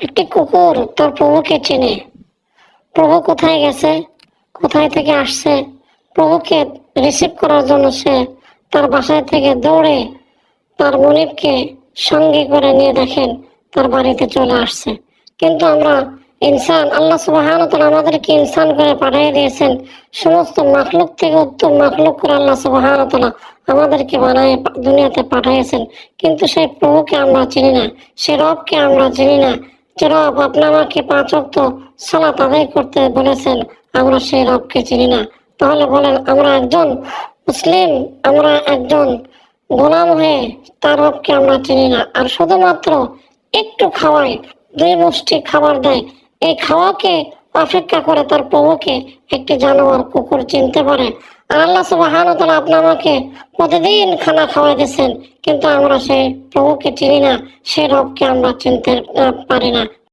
একটি কুকুর তার প্রভুকে চেনে। প্রভু কোথায় গেছে? কোথায় থেকে আসছে? প্রভুকে রিসিভ করার জন্য সে তার বাসায় থেকে দৌড়ে তার মনিবকে সঙ্গে করে নিয়ে দেখেন, তার বাড়িতে চলে আসছে। কিন্তু আমরা ইনসান, আল্লাহ সুবাহান আমাদেরকে ইনসান করে পাঠিয়ে দিয়েছেন। সমস্ত মাখলুক থেকে উত্তম মাখলুক করে আল্লাহ সুবাহান আমাদেরকে বানায় দুনিয়াতে পাঠিয়েছেন। কিন্তু সেই প্রভুকে আমরা চিনি না সে রবকে আমরা চিনি না। যে রব আপনি আমাকে পাঁচ অক্ত করতে বলেছেন। আমরা সেই রবকে চিনি না। তাহলে বলেন, আমরা একজন মুসলিম, আমরা একজন গোলাম হয়ে তার রবকে আমরা চিনি না। আর শুধুমাত্র একটু খাওয়াই দুই মুষ্টি খাবার দেয়। এই খাওয়াকে অপেক্ষা করে তার প্রভুকে একটি জানোয়ার কুকুর চিনতে পারে। আর আল্লাহ সুবাহান আপনি আমাকে প্রতিদিন খানা খাওয়াই দিচ্ছেন কিন্তু আমরা সেই প্রভুকে চিনি না, সেই রবকে আমরা চিনতে পারি না।